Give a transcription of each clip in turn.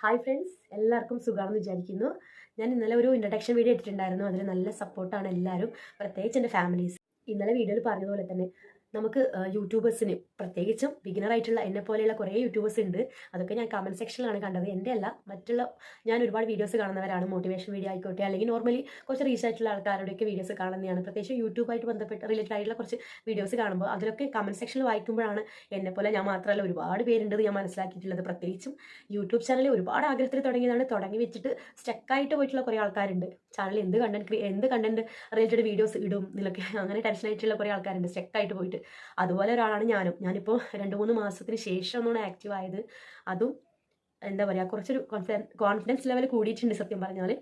Hi friends എല്ലാവർക്കും സുഖമാണെന്ന് വിചാരിക്കുന്നു. ഞാൻ ഇന്നലെ ഒരു ഇൻട്രഡക്ഷൻ വീഡിയോ ഇട്ടിട്ടുണ്ടായിരുന്നു. അതിന് നല്ല സപ്പോർട്ടാണ് എല്ലാവരും. പ്രത്യേകിച്ച് എന്റെ ഫാമിലീസ് ഇന്നലെ വീഡിയോയിൽ പറഞ്ഞതുപോലെ തന്നെ നമുക്ക് യൂട്യൂബേഴ്സിന് പ്രത്യേകിച്ചും ബിഗിനർ ആയിട്ടുള്ള എന്നെ പോലെയുള്ള കുറേ യൂട്യൂബേഴ്സ് ഉണ്ട്. അതൊക്കെ ഞാൻ കമന്റ് സെക്ഷനിലാണ് കണ്ടത്. എന്റെ അല്ല മറ്റുള്ള ഞാൻ ഒരുപാട് വീഡിയോസ് കാണുന്നവരാണ്. മോട്ടിവേഷൻ വീഡിയോ ആയിക്കോട്ടെ അല്ലെങ്കിൽ നോർമലി കുറച്ച് റീച്ച് ആയിട്ടുള്ള ആൾക്കാരുടെയൊക്കെ വീഡിയോസ് കാണുന്നതാണ്. പ്രത്യേകിച്ച് യൂട്യൂബായിട്ട് ബന്ധപ്പെട്ട് റിലേറ്റഡ് ആയിട്ടുള്ള കുറച്ച് വീഡിയോസ് കാണുമ്പോൾ അതിലൊക്കെ കമന്റ് സെക്ഷനിൽ വായിക്കുമ്പോഴാണ് എന്നെ പോലെ ഞാൻ മാത്രമല്ല ഒരുപാട് പേരുണ്ട് ഞാൻ മനസ്സിലാക്കിയിട്ടുള്ളത്. പ്രത്യേകിച്ചും യൂട്യൂബ് ചാനൽ ഒരുപാട് ആഗ്രഹത്തിൽ തുടങ്ങിയതാണ്. തുടങ്ങി വെച്ചിട്ട് സ്റ്റക്കായിട്ട് പോയിട്ടുള്ള കുറേ ആൾക്കാരുണ്ട്. ചാനൽ എന്ത് കണ്ടന്റ് എന്ത് കണ്ടന്റ് റിലേറ്റഡ് വീഡിയോസ് ഇടും എന്നൊക്കെ അങ്ങനെ ടെൻഷൻ ആയിട്ടുള്ള കുറേ ആൾക്കാരുണ്ട്. സ്റ്റക്കായിട്ട് പോയിട്ട്. അതുപോലെ ഒരാളാണ് ഞാനും. ഞാനിപ്പോൾ രണ്ട് മൂന്ന് മാസത്തിന് ശേഷം ഒന്നാണ് ആക്റ്റീവ് ആയത്. അതും എന്താ പറയുക കുറച്ചൊരു കോൺഫിഡൻസ് ലെവൽ കൂടിയിട്ടുണ്ട് സത്യം പറഞ്ഞാൽ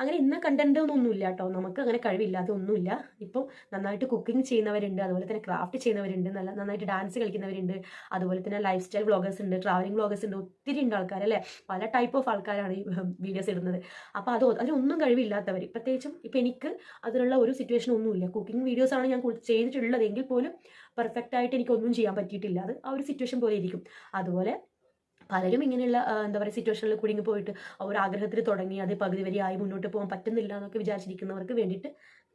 അങ്ങനെ ഇന്ന കണ്ടന്റ് ഒന്നുമില്ല കേട്ടോ. നമുക്ക് അങ്ങനെ കഴിവില്ല അതൊന്നുമില്ല ഇപ്പം നന്നായിട്ട് കുക്കിംഗ് ചെയ്യുന്നവരുണ്ട് അതുപോലെ തന്നെ ക്രാഫ്റ്റ് ചെയ്യുന്നവരുണ്ട് നല്ല നന്നായിട്ട് ഡാൻസ് കളിക്കുന്നവരുണ്ട് അതുപോലെ തന്നെ ലൈഫ് സ്റ്റൈൽ വ്ളോഗേഴ്സ് ഉണ്ട് ട്രാവലിംഗ് വ്ളോഗേഴ്സ് ഉണ്ട് ഒത്തിരി ഉണ്ട് ആൾക്കാർ അല്ലേ? പല ടൈപ്പ് ഓഫ് ആൾക്കാരാണ് ഈ വീഡിയോസ് ഇടുന്നത്. അപ്പോൾ അത് അതിനൊന്നും കഴിവില്ലാത്തവർ. പ്രത്യേകിച്ചും ഇപ്പം എനിക്ക് അതിനുള്ള ഒരു സിറ്റുവേഷൻ ഒന്നുമില്ല. കുക്കിംഗ് വീഡിയോസ് ആണ് ഞാൻ ചെയ്തിട്ടുള്ളത് എങ്കിൽ പോലും പെർഫെക്റ്റ് ആയിട്ട് എനിക്കൊന്നും ചെയ്യാൻ പറ്റിയിട്ടില്ല. അത് ആ ഒരു സിറ്റുവേഷൻ പോലെ ഇരിക്കും. അതുപോലെ പലരും ഇങ്ങനെയുള്ള എന്താ പറയുക സിറ്റുവേഷനിൽ കുടുങ്ങി പോയിട്ട് ഒരു ആഗ്രഹത്തിൽ തുടങ്ങി അത് പകുതി വരെ ആയി മുന്നോട്ട് പോകാൻ പറ്റുന്നില്ല എന്നൊക്കെ വിചാരിച്ചിരിക്കുന്നവർക്ക് വേണ്ടിയിട്ട്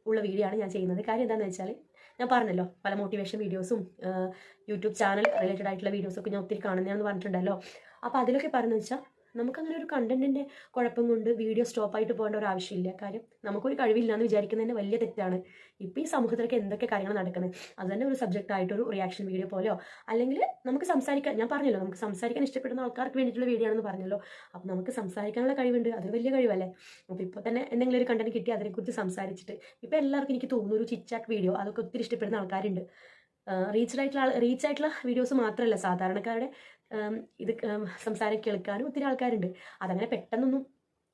ഉള്ള വീഡിയോ ആണ് ഞാൻ ചെയ്യുന്നത്. കാര്യം എന്താണെന്ന് വെച്ചാൽ ഞാൻ പറഞ്ഞല്ലോ പല മോട്ടിവേഷൻ വീഡിയോസും യൂട്യൂബ് ചാനൽ റിലേറ്റഡ് ആയിട്ടുള്ള വീഡിയോസൊക്കെ ഞാൻ ഒത്തിരി കാണുന്നതാണെന്ന് പറഞ്ഞിട്ടുണ്ടല്ലോ. അപ്പോൾ അതിലൊക്കെ പറഞ്ഞു വെച്ചാൽ നമുക്കങ്ങനെ ഒരു കണ്ടന്റിന്റെ കുഴപ്പം കൊണ്ട് വീഡിയോ സ്റ്റോപ്പായിട്ട് പോകേണ്ട ഒരു ആവശ്യമില്ല. കാര്യം നമുക്കൊരു കഴിവില്ല എന്ന് വിചാരിക്കുന്നതിന് വലിയ തെറ്റാണ്. ഇപ്പോൾ ഈ സമൂഹത്തിലൊക്കെ എന്തൊക്കെ കാര്യങ്ങൾ നടക്കുന്നത് അത് തന്നെ ഒരു സബ്ജക്റ്റ് ആയിട്ടൊരു റിയാക്ഷൻ വീഡിയോ പോലെയോ? അല്ലെങ്കിൽ നമുക്ക് സംസാരിക്കാൻ ഞാൻ പറഞ്ഞല്ലോ നമുക്ക് സംസാരിക്കാൻ ഇഷ്ടപ്പെടുന്ന ആൾക്കാർക്ക് വേണ്ടിയിട്ടുള്ള വീഡിയോ ആണെന്ന് പറഞ്ഞല്ലോ. അപ്പോൾ നമുക്ക് സംസാരിക്കാനുള്ള കഴിവുണ്ട് അതൊരു വലിയ കഴിവല്ലേ? അപ്പോൾ ഇപ്പോൾ തന്നെ എന്തെങ്കിലും ഒരു കണ്ടന്റ് കിട്ടി അതിനെക്കുറിച്ച് സംസാരിച്ചിട്ട്. ഇപ്പോൾ എല്ലാവർക്കും എനിക്ക് തോന്നുന്നു ഒരു ചിറ്റാക്ക് വീഡിയോ അതൊക്കെ ഒത്തിരി ഇഷ്ടപ്പെടുന്ന ആൾക്കാരുണ്ട്. റീച്ച്ഡ് ആയിട്ടുള്ള റീച്ച് ആയിട്ടുള്ള വീഡിയോസ് മാത്രമല്ല സാധാരണക്കാരുടെ ഇത് സംസാരം കേൾക്കാനും ഒത്തിരി ആൾക്കാരുണ്ട്. അതങ്ങനെ പെട്ടെന്നൊന്നും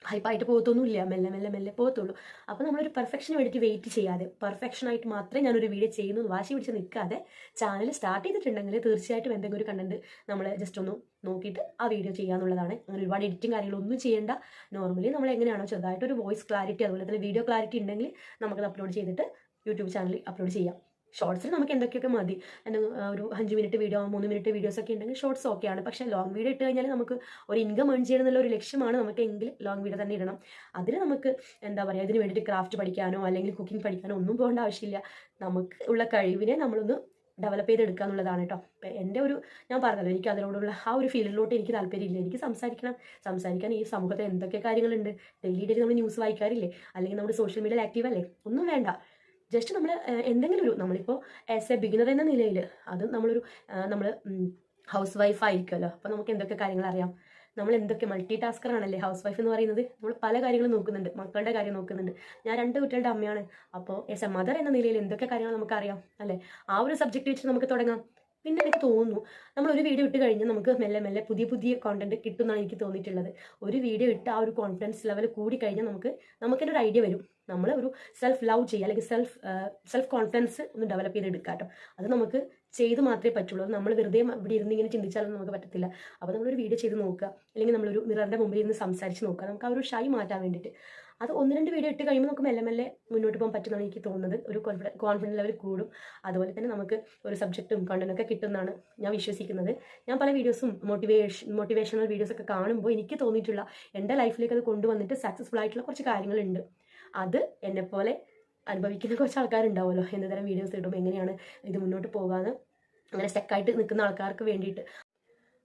ഹൈപ്പായിട്ട് പോകത്തൊന്നുമില്ല. മെല്ലെ മെല്ലെ മെല്ലെ പോകത്തുള്ളൂ. അപ്പോൾ നമ്മളൊരു പെർഫെക്ഷന് വേണ്ടിയിട്ട് വെയിറ്റ് ചെയ്യാതെ പെർഫെക്ഷനായിട്ട് മാത്രമേ ഞാനൊരു വീഡിയോ ചെയ്യുന്നു വാശി പിടിച്ച് നിൽക്കാതെ ചാനൽ സ്റ്റാർട്ട് ചെയ്തിട്ടുണ്ടെങ്കിൽ തീർച്ചയായിട്ടും എന്തെങ്കിലും ഒരു കണ്ടന്റ് നമ്മൾ ജസ്റ്റ് ഒന്ന് നോക്കിയിട്ട് ആ വീഡിയോ ചെയ്യാന്നുള്ളതാണ്. അങ്ങനെ ഒരുപാട് എഡിറ്റിംഗ് കാര്യങ്ങളൊന്നും ചെയ്യേണ്ട. നോർമലി നമ്മൾ എങ്ങനെയാണോ ചെറുതായിട്ട് ഒരു വോയിസ് ക്ലാരിറ്റി അതുപോലെ തന്നെ വീഡിയോ ക്ലാരിറ്റി ഉണ്ടെങ്കിൽ നമുക്കത് അപ്ലോഡ് ചെയ്തിട്ട് യൂട്യൂബ് ചാനലിൽ അപ്ലോഡ് ചെയ്യാം. ഷോർട്സിൽ നമുക്ക് എന്തൊക്കെയൊക്കെ മതി ഒരു അഞ്ച് മിനിറ്റ് വീഡിയോ മൂന്ന് മിനിറ്റ് വീഡിയോസ് ഒക്കെ ഉണ്ടെങ്കിൽ ഷോർട്സ് ഓക്കെയാണ് പക്ഷേ ലോങ് വീഡിയോ ഇട്ട് കഴിഞ്ഞാൽ നമുക്ക് ഒരു ഇൻകം ഏൺ ചെയ്യണം എന്നുള്ള ഒരു ലക്ഷ്യമാണ് നമുക്ക് എങ്കിൽ ലോങ് വീഡിയോ തന്നെ ഇടണം. അതിന് നമുക്ക് എന്താ പറയുക അതിന് വേണ്ടിയിട്ട് ക്രാഫ്റ്റ് പഠിക്കാനോ അല്ലെങ്കിൽ കുക്കിംഗ് പഠിക്കാനോ ഒന്നും പോകേണ്ട ആവശ്യമില്ല. നമുക്ക് ഉള്ള കഴിവിനെ നമ്മളൊന്ന് ഡെവലപ്പ് ചെയ്തെടുക്കുക എന്നുള്ളതാണ് കേട്ടോ എന്റെ ഒരു ഞാൻ പറഞ്ഞല്ലോ എനിക്ക് അതിനോടുള്ള ആ ഒരു ഫീൽഡിലോട്ട് എനിക്ക് താല്പര്യമില്ല. എനിക്ക് സംസാരിക്കണം. സംസാരിക്കാൻ ഈ സമൂഹത്തിൽ എന്തൊക്കെ കാര്യങ്ങളുണ്ട്? ഡെയിലി ഡെയിലി നമ്മൾ ന്യൂസ് വായിക്കാറില്ലേ? അല്ലെങ്കിൽ നമ്മുടെ സോഷ്യൽ മീഡിയയിൽ ആക്റ്റീവ് അല്ലേ? ഒന്നും വേണ്ട. ജസ്റ്റ് നമ്മൾ എന്തെങ്കിലും ഒരു നമ്മളിപ്പോൾ ആസ് എ ബിഗിനർ എന്ന നിലയിൽ അത് നമ്മളൊരു നമ്മൾ ഹൗസ് വൈഫ് ആയിരിക്കുമല്ലോ അപ്പോൾ നമുക്ക് എന്തൊക്കെ കാര്യങ്ങൾ അറിയാം? നമ്മൾ എന്തൊക്കെ മൾട്ടി ടാസ്കർ ആണല്ലേ ഹൗസ് വൈഫ് എന്ന് പറയുന്നത്? നമ്മൾ പല കാര്യങ്ങളും നോക്കുന്നുണ്ട്. മക്കളുടെ കാര്യം നോക്കുന്നുണ്ട്. ഞാൻ രണ്ട് കുട്ടികളുടെ അമ്മയാണ്. അപ്പോൾ എസ് എ മദർ എന്ന നിലയിൽ എന്തൊക്കെ കാര്യങ്ങൾ നമുക്ക് അറിയാം അല്ലേ? ആ ഒരു സബ്ജക്റ്റ് വെച്ച് നമുക്ക് തുടങ്ങാം. പിന്നെ എനിക്ക് തോന്നുന്നു നമ്മൾ ഒരു വീഡിയോ ഇട്ട് കഴിഞ്ഞാൽ നമുക്ക് മെല്ലെ മെല്ലെ പുതിയ പുതിയ കോണ്ടന്റ് കിട്ടുമെന്നാണ് എനിക്ക് തോന്നിയിട്ടുള്ളത്. ഒരു വീഡിയോ ഇട്ട് ആ ഒരു കോൺഫിഡൻസ് ലെവൽ കൂടി കഴിഞ്ഞാൽ നമുക്ക് നമുക്കൊരു ഐഡിയ വരും. നമ്മൾ ഒരു സെൽഫ് ലവ് ചെയ്യുക അല്ലെങ്കിൽ സെൽഫ് സെൽഫ് കോൺഫിഡൻസ് ഒന്ന് ഡെവലപ്പ് ചെയ്തെടുക്കുക കേട്ടോ. അത് നമുക്ക് ചെയ്ത് മാത്രമേ പറ്റുള്ളൂ. നമ്മൾ വെറുതെ ഇവിടെ ഇരുന്ന് ഇങ്ങനെ ചിന്തിച്ചാലൊന്നും നമുക്ക് പറ്റത്തില്ല. അപ്പോൾ നമ്മളൊരു വീഡിയോ ചെയ്ത് നോക്കുക അല്ലെങ്കിൽ നമ്മളൊരു മിററിന്റെ മുമ്പിൽ ഇരുന്ന് സംസാരിച്ച് നോക്കുക. നമുക്ക് ആ ഒരു ഷൈ മാറ്റാൻ വേണ്ടിയിട്ട്. അത് ഒന്ന് രണ്ട് വീഡിയോ ഇട്ട് കഴിയുമ്പോൾ നമുക്ക് മെല്ലെ മെല്ലെ മുന്നോട്ട് പോകാൻ പറ്റുമെന്നാണ് എനിക്ക് തോന്നുന്നത്. ഒരു കോൺഫിഡൻ കോൺഫിഡൻസ് ലെവൽ കൂടും. അതുപോലെ തന്നെ നമുക്ക് ഒരു സബ്ജക്റ്റും കണ്ടനൊക്കെ കിട്ടുമെന്നാണ് ഞാൻ വിശ്വസിക്കുന്നത്. ഞാൻ പല വീഡിയോസും മോട്ടിവേഷൻ മോട്ടിവേഷണൽ വീഡിയോസൊക്കെ കാണുമ്പോൾ എനിക്ക് തോന്നിയിട്ടുള്ള എന്റെ ലൈഫിലേക്ക് അത് കൊണ്ടുവന്നിട്ട് സക്സസ്ഫുൾ ആയിട്ടുള്ള കുറച്ച് കാര്യങ്ങളുണ്ട്. അത് എന്നെപ്പോലെ അനുഭവിക്കുന്ന കുറച്ച് ആൾക്കാരുണ്ടാവുമല്ലോ എന്ത് തരം വീഡിയോസ് ഇടും എങ്ങനെയാണ് ഇത് മുന്നോട്ട് പോകാമെന്ന് അങ്ങനെ സ്റ്റക്കായിട്ട് നിൽക്കുന്ന ആൾക്കാർക്ക് വേണ്ടിയിട്ട്.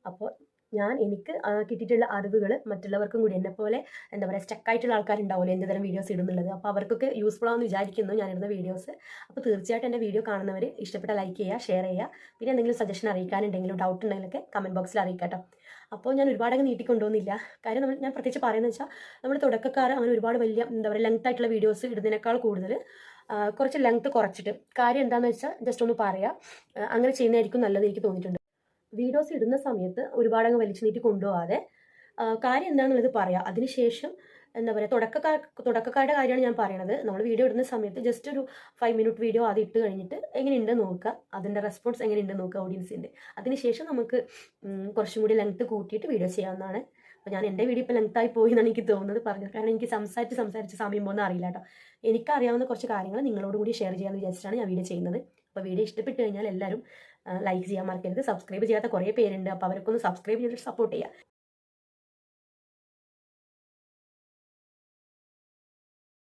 അപ്പോൾ ഞാൻ എനിക്ക് കിട്ടിയിട്ടുള്ള അറിവുകൾ മറ്റുള്ളവർക്കും കൂടി എന്നെപ്പോലെ എന്താ പറയുക സ്റ്റക്കായിട്ടുള്ള ആൾക്കാരുണ്ടാവുമല്ലോ എന്ത് തരം വീഡിയോസ് ഇടുന്നുള്ളത്. അപ്പോൾ അവർക്കൊക്കെ യൂസ്ഫുൾ ആണെന്ന് വിചാരിക്കുന്നു ഞാനിടുന്ന വീഡിയോസ് അപ്പോൾ തീർച്ചയായിട്ടും എന്റെ വീഡിയോ കാണുന്നവർ ഇഷ്ടപ്പെട്ട ലൈക്ക് ചെയ്യുക ഷെയർ ചെയ്യുക. പിന്നെ എന്തെങ്കിലും സജഷൻ അറിയിക്കാനുണ്ടെങ്കിലും ഡൗട്ട് ഉണ്ടെങ്കിലൊക്കെ കമന്റ് ബോക്സിൽ അറിയിക്കാം അപ്പോൾ ഞാൻ ഒരുപാട് ഒരുപാടങ്ങ് നീട്ടിക്കൊണ്ടുവന്നില്ല. കാര്യം നമ്മൾ ഞാൻ പ്രത്യേകിച്ച് പറയുന്നത് വെച്ചാൽ നമ്മൾ തുടക്കക്കാർ അങ്ങനെ ഒരുപാട് വലിയ എന്താ പറയുക ലെങ്ത് ആയിട്ടുള്ള വീഡിയോസ് ഇടുന്നതിനേക്കാൾ കൂടുതൽ കുറച്ച് ലെങ്ത് കുറച്ചിട്ട്. കാര്യം എന്താണെന്ന് വെച്ചാൽ ജസ്റ്റ് ഒന്ന് പറയാം. അങ്ങനെ ചെയ്യുന്നതായിരിക്കും നല്ലത് എനിക്ക് തോന്നിയിട്ടുണ്ട്. വീഡിയോസ് ഇടുന്ന സമയത്ത് ഒരുപാടങ്ങ് വലിച്ചു നീട്ടി കൊണ്ടുപോകാതെ കാര്യം എന്താണെന്നുള്ളത് പറയാം. അതിനുശേഷം എന്താ പറയുക തുടക്കക്കാർ തുടക്കക്കാരുടെ കാര്യമാണ് ഞാൻ പറയണത്. നമ്മൾ വീഡിയോ ഇടുന്ന സമയത്ത് ജസ്റ്റ് ഒരു ഫൈവ് മിനിറ്റ് വീഡിയോ അത് ഇട്ട് കഴിഞ്ഞിട്ട് എങ്ങനെയുണ്ട് നോക്കുക. അതിന്റെ റെസ്പോൺസ് എങ്ങനെയുണ്ട് നോക്കുക ഓഡിയൻസിന്റെ അതിനുശേഷം നമുക്ക് കുറച്ചും കൂടി ലെങ്ത്ത് കൂട്ടിയിട്ട് വീഡിയോ ചെയ്യാവുന്നതാണ്. അപ്പോൾ ഞാൻ എന്റെ വീഡിയോ ഇപ്പോൾ ലെങ്ത്തായി പോയി എന്നാണ് എനിക്ക് തോന്നുന്നത്. പറഞ്ഞത് കാരണം എനിക്ക് സംസാരിച്ച് സംസാരിച്ച് സമയം പോകുന്ന അറിയില്ല കേട്ടോ. എനിക്കറിയാവുന്ന കുറച്ച് കാര്യങ്ങൾ നിങ്ങളോട് കൂടി ഷെയർ ചെയ്യാമെന്ന് വിചാരിച്ചിട്ടാണ് ഞാൻ വീഡിയോ ചെയ്യുന്നത്. അപ്പോൾ വീഡിയോ ഇഷ്ടപ്പെട്ട് കഴിഞ്ഞാൽ എല്ലാവരും ലൈക്ക് ചെയ്യാൻ മറക്കരുത്. സബ്സ്ക്രൈബ് ചെയ്യാത്ത കുറേ പേരുണ്ട്. അപ്പോൾ അവർക്കൊന്ന് സബ്സ്ക്രൈബ് ചെയ്തിട്ട് സപ്പോർട്ട് ചെയ്യുക